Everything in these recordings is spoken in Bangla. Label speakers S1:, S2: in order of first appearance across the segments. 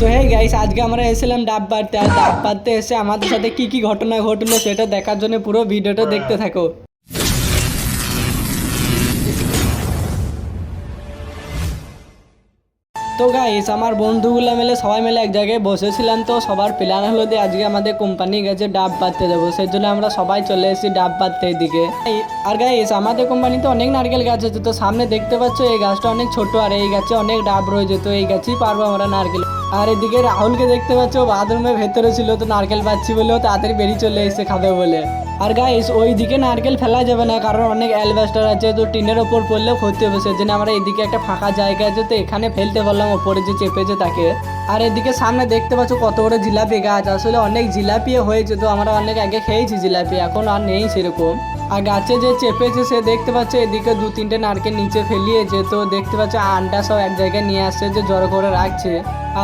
S1: তো হে গাইস আজকে আমরা এসেছিলাম ডাব পাড়তে। আর ডাব পাড়তে এসে আমাদের সাথে কি কি ঘটনা ঘটলো সেটা দেখার জন্য পুরো ভিডিওটা দেখতে থাকো। তো গাইস আমার বন্ধুগুলো মিলে, সবাই মিলে এক জায়গায় বসেছিলাম তো, সবার প্ল্যান হলো যে আজকে আমাদের কোম্পানি গেছে ডাব পাততে যাব। সেই জন্য আমরা সবাই চলে এসেছি ডাব পাততে এই- আর গাইস আমাদের কোম্পানিতে অনেক নারকেল গাছ আছে তো, সামনে দেখতে পাচ্ছ এই গাছটা অনেক ছোট, আর এই গাছে অনেক ডাব রয়েছে তো, এই গাছেই পারব আমরা নারকেল। আর এদিকে রাহুলকে দেখতে পাচ্ছ, বাথরুমের ভেতরে ছিল তো, নারকেল পাচ্ছি বলেও তাড়াতাড়ি বেরিয়ে চলে এসে খাবে বলে। আর গাইস ওই দিকে নারকেল ফেলা যাবে না, কারণ অনেক অ্যালবেস্টার আছে, তো টিনের ওপর পড়লেও ক্ষতি হবে। সেজন্য আমরা এদিকে একটা ফাঁকা জায়গা আছে, তো এখানে ফেলতে পারলাম, ওপরে যে চেপেছে তাকে। আর এদিকে সামনে দেখতে পাচ্ছ কত বড় জিলাপি গাছ, আসলে অনেক জিলাপি হয়েছে, তো আমরা অনেক আগে খেয়েছি জিলাপি, এখন আর নেই সেরকম। আর গাছে যে চেপেছে সে দেখতে পাচ্ছে এদিকে দু তিনটে নারকেল নিচে ফেলিয়েছে। তো দেখতে পাচ্ছে আন্ডা সব এক জায়গায় নিয়ে আসছে যে জড়ো করে রাখছে।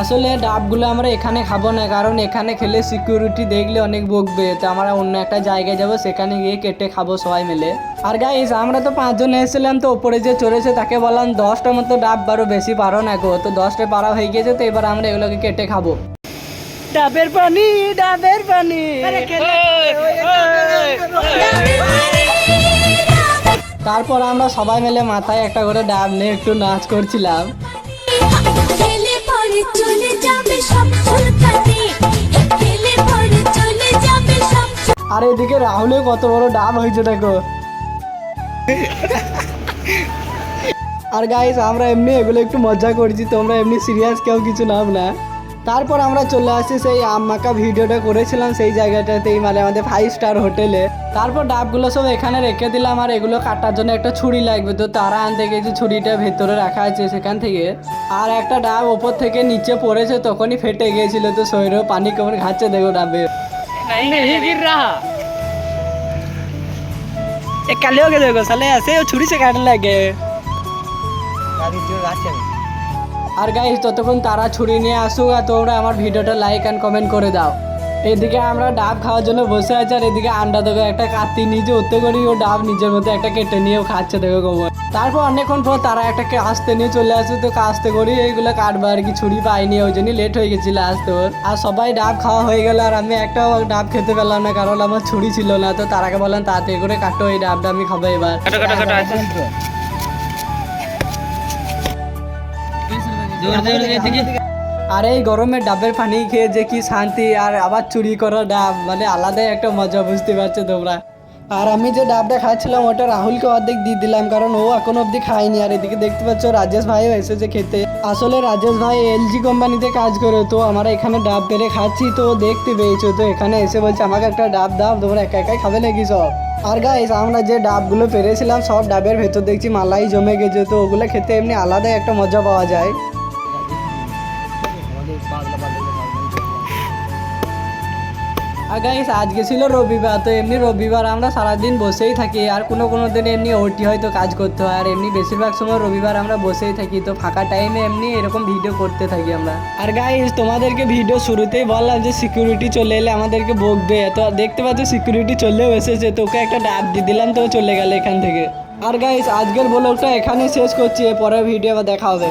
S1: আসলে ডাবগুলো আমরা এখানে খাব না কারণ এখানে খেলে সিকিউরিটি দেখলে অনেক বকবে। তো আমরা অন্য একটা জায়গায় যাব সেখানে গিয়ে কেটে খাব সবাই মিলে। আর গাইস আমরা তো পাঁচজন এসেছিলাম তো ওপরে যে চড়েছে তাকে বললাম দশটা মতো ডাব বারো বেশি পারো না গো। তো দশটা পারা হয়ে গিয়েছে তো এবার আমরা এগুলোকে কেটে খাব। ডাবের পানি ডাবের পানি। তারপর আমরা সবাই মিলে মাথায় একটা করে ডাব নিয়ে একটু নাচ করছিলাম। আর এদিকে রাহুলের কত বড় ডাব হয়েছে দেখো। আর গাইস আমরা এমনি এগুলো একটু মজা করছি তোমরা এমনি সিরিয়াস কেউ কিছু নাম না। তারপর আমরা চলে আসি সেই আম্মাকা ভিডিওটা করেছিলাম সেই জায়গাটাতেই মানে আমাদের ফাইভ স্টার হোটেলে তারপর ডাবগুলো সব এখানে রেখে দিলাম আর এগুলো কাটার জন্য একটা ছুরি লাগবে তো তারা আনতে গেছে ছুরিটা ভেতরে রাখা আছে সেখান থেকে আর একটা ডাব ওপর থেকে নিচে পড়েছে তখনই ফেটে গিয়েছিল তো শরীরেও পানি কেমন খাচ্ছে দেখো ডাবে
S2: नहीं गिर रहा
S1: ये कल हो गए देखो साले ऐसे वो छुरी से काटने लगे আর গাইস ততক্ষণ তারা ছুরি নিয়ে আসুক আর তোমরা আমার ভিডিওটা লাইক অ্যান্ড কমেন্ট করে দাও। এদিকে আমরা ডাব খাওয়ার জন্য বসে আছি আর এদিকে আন্ডা দেখো একটা কাতি নিজে উত্তে করি ও ডাব নিজের মধ্যে একটা কেটে নিয়েও খাচ্ছে দেখো কোমর তারপর অনেকক্ষণ পর তারা একটা আসতে নিয়ে চলে আসে তো কাস্তে করি এইগুলো কাটবো আর কি ছুরি পাইনি ওই জন্যই লেট হয়ে গেছিল আসতে ওর। আর সবাই ডাব খাওয়া হয়ে গেল আর আমি একটাও ডাব খেতে পেলাম না কারণ আমার ছুরি ছিল না তো তারাকে বললাম তাড়াতাড়ি করে কাটো এই ডাবটা আমি খাব এবার। আর এই গরমে ডাবের পানি খেয়ে যে কি শান্তি আর আবার চুরি করা ডাব মানে আলাদাই একটা মজা বুঝতে পারছ তোমরা। আর আমি যে ডাবটা খাচ্ছিলাম ওটা রাহুলকে অর্ধেক দিয়ে দিলাম কারণ ও এখন অবধি খায়নি। আর এদিকে দেখতে পাচ্ছ রাজেশ ভাইও এসেছে খেতে। আসলে রাজেশ ভাই এলজি কোম্পানিতে কাজ করে তো আমরা এখানে ডাব পেরে খাচ্ছি তো দেখতে পেয়েছ। তো এখানে এসে বলছে আমাকে একটা ডাব দাও তোমরা একা একাই খাবে নাকি সব? আর গাইস আমরা যে ডাবগুলো পেরেছিলাম সব ডাবের ভেতর দেখছি মালাই জমে গেছে তো ওগুলো খেতে এমনি আলাদাই একটা মজা পাওয়া যায়। আর গাইস আজকে ছিল রবিবার, তো এমনি রবিবার আমরা সারাদিন বসেই থাকি, আর কোনো কোনো দিন এমনি ওটি হয়তো কাজ করতে হয়, আর এমনি বেশিরভাগ সময় রবিবার আমরা বসেই থাকি, তো ফাঁকা টাইমে এমনি এরকম ভিডিও করতে থাকি আমরা। আর গাইস তোমাদেরকে ভিডিও শুরুতেই বললাম যে সিকিউরিটি চলে এলে আমাদেরকে বকবে, তো দেখতে পাচ্ছ সিকিউরিটি চলেও এসেছে তোকে একটা ডাব দিয়ে দিলাম, তো চলে গেল এখান থেকে। আর গাইস আজকের ব্লগটা এখানেই শেষ করছি পরের ভিডিও দেখা হবে।